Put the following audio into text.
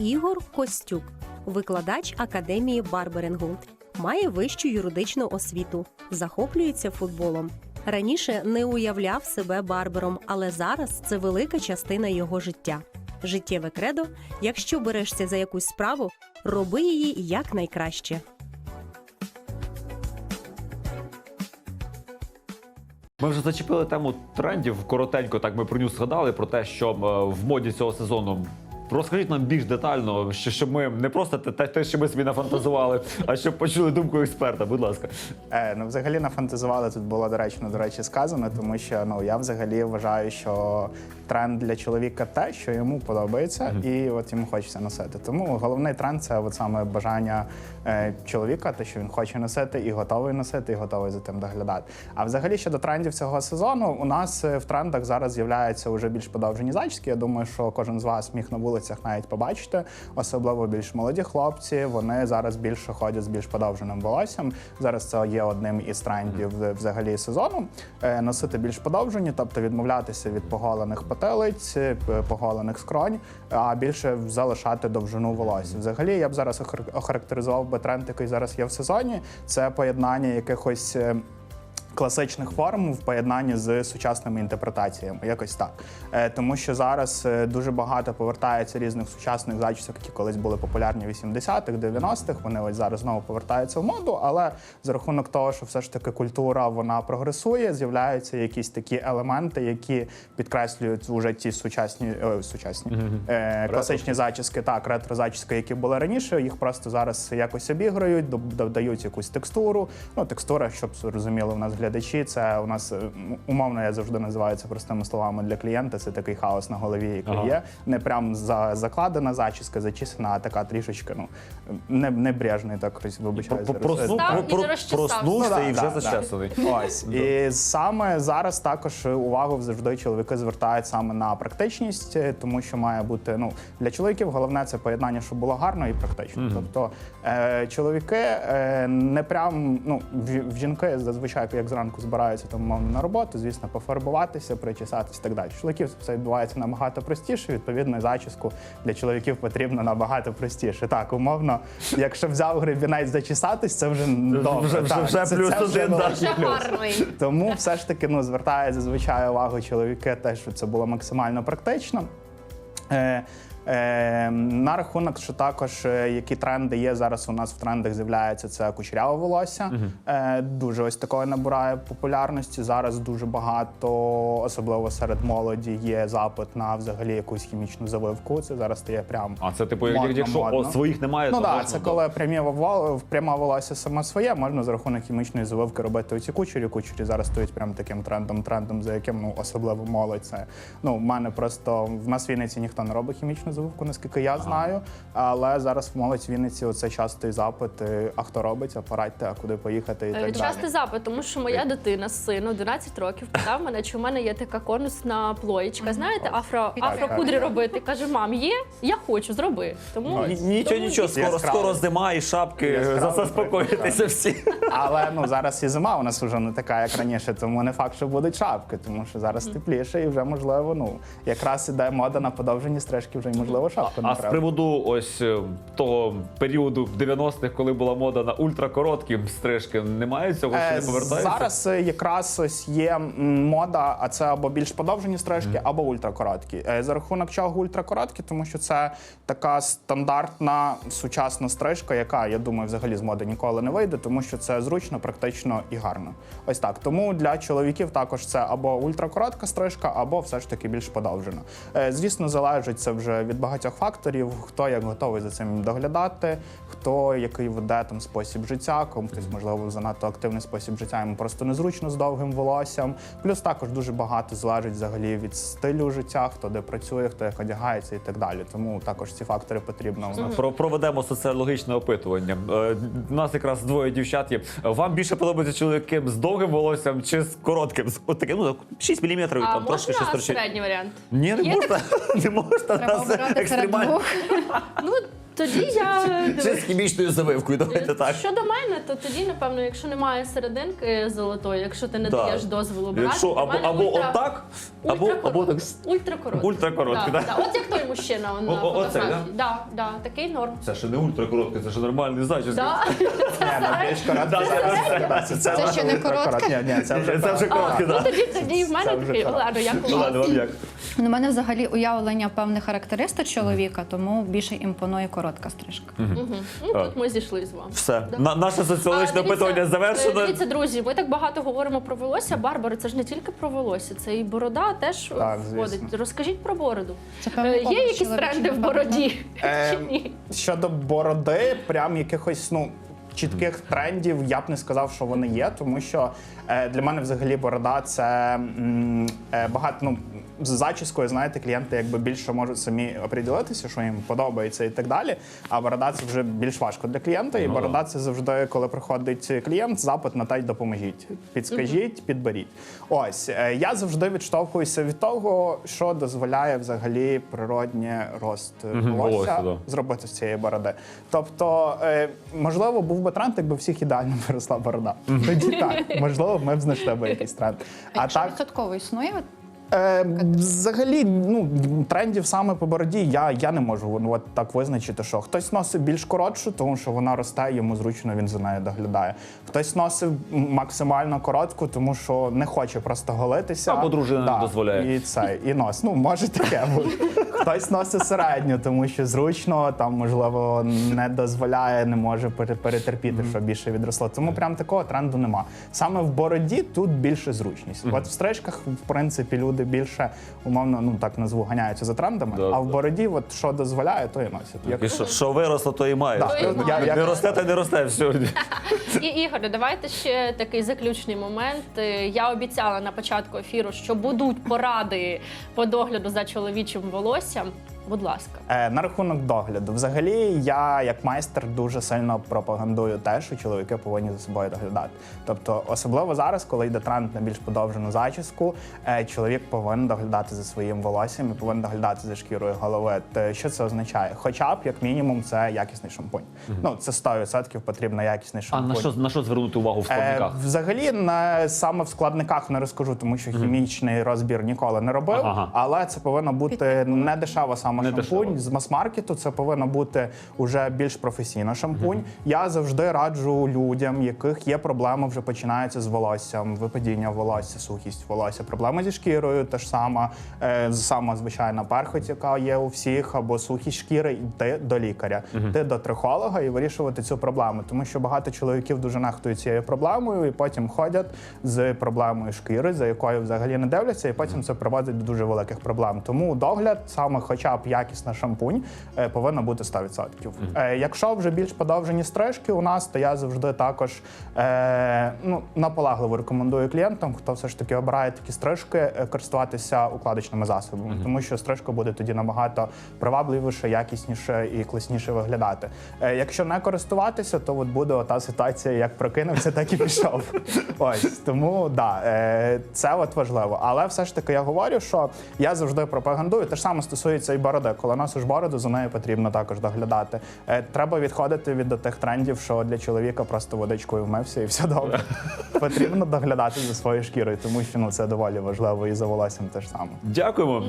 Ігор Костюк, викладач академії барберингу, має вищу юридичну освіту, захоплюється футболом. Раніше не уявляв себе барбером, але зараз це велика частина його життя. Життєве кредо: якщо берешся за якусь справу, роби її якнайкраще. Ми вже зачепили тему трендів. Коротенько так ми про нього згадали про те, що е, в моді цього сезону. Розкажіть нам більш детально, що- щоб ми не просто те- те, що ми собі нафантазували, а щоб почули думку експерта. Будь ласка. Е, ну, взагалі нафантазували тут було доречно, до речі, сказано, тому що ну я взагалі вважаю, що тренд для чоловіка те, що йому подобається, і от йому хочеться носити. Тому головний тренд це от саме бажання е, чоловіка, те, що він хоче носити, і готовий носити, і готовий за тим доглядати. А взагалі щодо трендів цього сезону, у нас е, в трендах зараз з'являються вже більш подовжені зачіски. Я думаю, що кожен з вас міг на вулицях навіть побачити, особливо більш молоді хлопці. Вони зараз більше ходять з більш подовженим волоссям. Зараз це є одним із трендів е, взагалі сезону. Е, Носити більш подовжені, тобто відмовлятися від поголених потилиць, е, поголених скронь, а більше залишати довжину волосся. Взагалі, я б зараз охар- охарактеризував би тренд, який зараз є в сезоні. Це поєднання якихось. Класичних форм в поєднанні з сучасними інтерпретаціями, якось так. Е, тому що зараз е, дуже багато повертається різних сучасних зачісок, які колись були популярні в 80-х, 90-х. Вони ось зараз знову повертаються в моду, але за рахунок того, що все ж таки культура вона прогресує, з'являються якісь такі елементи, які підкреслюють вже ті сучасні, е, сучасні е, класичні зачіски, так, ретро-зачіски, які були раніше. Їх просто зараз якось обіграють, додають якусь текстуру. Ну, текстура, щоб зрозуміли у нас глядачі, це у нас е, умовно, я завжди називаю це простими словами для клієнта. Це такий хаос на голові, який Ага. є. Не прям за закладена зачіска, зачісана, а така трішечка, ну не, небрежний, так вибачаю. Проснувся Ну, да, і вже да, да. зачесаний. Ось і саме зараз також увагу завжди чоловіки звертають саме на практичність, е, тому що має бути ну для чоловіків головне це поєднання, щоб було гарно і практично. Тобто е, чоловіки е, не прям ну в, в жінки зазвичай як зранку збираються там умовно на роботу, звісно, пофарбуватися, причесатись і так далі. Чоловіків це відбувається набагато простіше. Відповідно, і зачіску для чоловіків потрібно набагато простіше. Так, умовно, якщо взяв гребінець зачесатись, це вже добре. вже- так, вже це- плюс це вже один, плюс. Тому все ж таки ну, звертає зазвичай увагу чоловіки, те, що це було максимально практично. Е, на рахунок, що також е, які тренди є зараз у нас в трендах з'являється, це кучеряве волосся. Е, дуже ось такої набирає популярності. Зараз дуже багато, особливо серед молоді, є запит на взагалі якусь хімічну заливку. Це зараз стає прям. А це типу, Модно, якщо о, модно. своїх немає, Ну так, це да. коли прямі пряма волосся саме своє, можна за рахунок хімічної заливки робити оці кучері. Кучері зараз стоять прям таким трендом, трендом, за яким ну особливо молодь. Це ну в мене просто в нас в Вінниці ніхто не робить хімічну заливку, наскільки я знаю. Але зараз в молодь Вінниці оце частий запит. е, А хто робить, а порадьте, а куди поїхати і так далі. Частий запит, тому що моя дитина, син 11 років, питав мене, чи в мене є така конусна плоєчка. Знаєте, афро, афрокудрі робити. Каже, мам, є, я хочу, зроби. Тому Нічого, нічого, скоро, скоро зима і шапки Яскраво, заспокоїтеся всі. Але ну зараз і зима у нас вже не така, як раніше, тому не факт, що будуть шапки, тому що зараз тепліше і вже можливо, ну якраз іде мода на подовжені стрижки, вже й можливо шапку А з приводу ось е, того періоду 90-х, коли була мода на ультракороткі стрижки, немає цього, що Е, не повертається? Зараз е, якраз ось є мода, а це або більш подовжені стрижки, або ультракороткі. За рахунок чого ультракороткі? Тому що це така стандартна сучасна стрижка, яка, я думаю, взагалі з моди ніколи не вийде, тому що це зручно, практично і гарно. Ось так. Тому для чоловіків також це або ультракоротка стрижка, або все ж таки більш подовжена. Звісно, залежить це вже від багатьох факторів, хто як готовий за цим доглядати, хто який веде там спосіб життя, кому хтось можливо занадто активний спосіб життя, йому просто незручно з довгим волоссям. Плюс також дуже багато залежить взагалі від стилю життя, хто де працює, хто як одягається і так далі. Тому також ці фактори потрібно. Про проведемо соціологічне опитування. Е, У нас якраз двоє дівчат є. Вам більше подобається чоловіки з довгим волоссям чи з коротким? З от таким, ну 6 мм, а там трошки щось можна торчить. середній варіант? Ні, не Є можна. Не можна Треба нас обирати серед двох. Ну, тоді я Чи з хімічною завивкою, давайте так. Щодо мене, то тоді, напевно, якщо немає серединки золотої, якщо ти не Да. даєш дозволу брати, Якщо або, мене або ультра- отак, або, або так. Ультракороткий. Ультракороткий, да, да? да. От як той мужчина он на о- оцей, фотографії. Да, да, такий норм. Це ще не ультракороткий, це ще нормальний. Да. Ну коротко зараз. Це, ще не коротке? Ні, ні, це вже Це вже короткий, Ну так. тоді тоді в мене Це вже такий. Олено, як у Ну вас? ладно, вам як? У мене взагалі уявлення певних характеристик чоловіка, тому більше імпонує коротка стрижка. Мгм. Ну тут ми зійшли з вами. Все. На- Наше А, соціологічне опитування завершено. Дивіться, друзі, ми так багато говоримо про волосся. Барбари, це ж не тільки про волосся, це і борода теж Так, входить. звісно. Розкажіть про бороду. Це Е, Є образ якісь чоловічий, тренди в напевно. бороді? Е, Чи ні? Щодо бороди, прям якихось ну. Чітких трендів я б не сказав, що вони є, тому що е, для мене взагалі борода це м, е, багато. Ну з зачіскою, знаєте, клієнти якби більше можуть самі оприділитися, що їм подобається і так далі. А борода це вже більш важко для клієнта. І Ну, борода це завжди, коли приходить клієнт, запит на те й допоможіть. Підскажіть, підберіть. Ось е, я завжди відштовхуюся від того, що дозволяє взагалі природній рост е, волосся волосся, да. зробити з цієї бороди. Тобто, е, можливо, був би тренд, якби всіх ідеально виросла борода. Тоді так, можливо, ми б знайшли би якийсь тренд. А так, відсотково існує, е, взагалі, ну трендів саме по бороді я, я не можу ну, от так визначити, що хтось носить більш коротшу, тому що вона росте, йому зручно він за нею доглядає. Хтось носить максимально коротку, тому що не хоче просто голитися. Або дружина не дозволяє. І це, і нос. Ну, може таке бути. Хтось носить середню, тому що зручно, там, можливо, не дозволяє, не може пере- перетерпіти, що більше відросло. Тому прям такого тренду нема. Саме в бороді тут більше зручність. От в стрижках, в принципі, люди більше, умовно, ну так назву, ганяються за трендами. Да, а в да. бороді, от що дозволяє, то і носять. Як- І що, що виросло, то і То і я- я- Не росте, то й не росте. Все. І Ігоре, давайте ще такий заключний момент. Е, Я обіцяла на початку ефіру, що будуть поради по догляду за чоловічим волоссям волосся. Будь ласка. Е, на рахунок догляду, взагалі, я як майстер дуже сильно пропагандую те, що чоловіки повинні за собою доглядати. Тобто, особливо зараз, коли йде тренд на більш подовжену зачіску, е, чоловік повинен доглядати за своїм волоссям і повинен доглядати за шкірою голови. Те, Що це означає? Хоча б як мінімум, це якісний шампунь. Ну це 100% потрібно якісний шампунь. А на що, на що звернути увагу в Е, складниках? взагалі, не, саме в складниках не розкажу, тому що хімічний розбір ніколи не робив. Ага. Але це повинно бути не дешева саме Не шампунь дешево. з мас-маркету. Це повинно бути уже більш професійно шампунь. Я завжди раджу людям, яких є проблеми, вже починаються з волоссям, випадіння волосся, сухість волосся, проблеми зі шкірою, те ж саме, е, сама звичайна перхоть, яка є у всіх, або сухість шкіри, йти до лікаря, йти до трихолога і вирішувати цю проблему. Тому що багато чоловіків дуже нехтують цією проблемою, і потім ходять з проблемою шкіри, за якою взагалі не дивляться, і потім це приводить до дуже великих проблем. Тому догляд, саме хоча б якісна шампунь, е, повинна бути 100%. Е, Якщо вже більш подовжені стрижки у нас, то я завжди також е, ну, наполегливо рекомендую клієнтам, хто все ж таки обирає такі стрижки, користуватися укладочними засобами, тому що стрижка буде тоді набагато привабливіше, якісніше і класніше виглядати. Якщо не користуватися, то от буде ота ситуація, як прокинувся, так і пішов. Ось тому да, це от важливо. Але все ж таки я говорю, що я завжди пропагандую. Те ж саме стосується і бороди. Коли носиш бороду, за нею потрібно також доглядати. Е, Треба відходити від тих трендів, що для чоловіка просто водичкою вмився і все добре. Потрібно доглядати за своєю шкірою, тому що ну це доволі важливо і за волоссям теж саме. Дякуємо.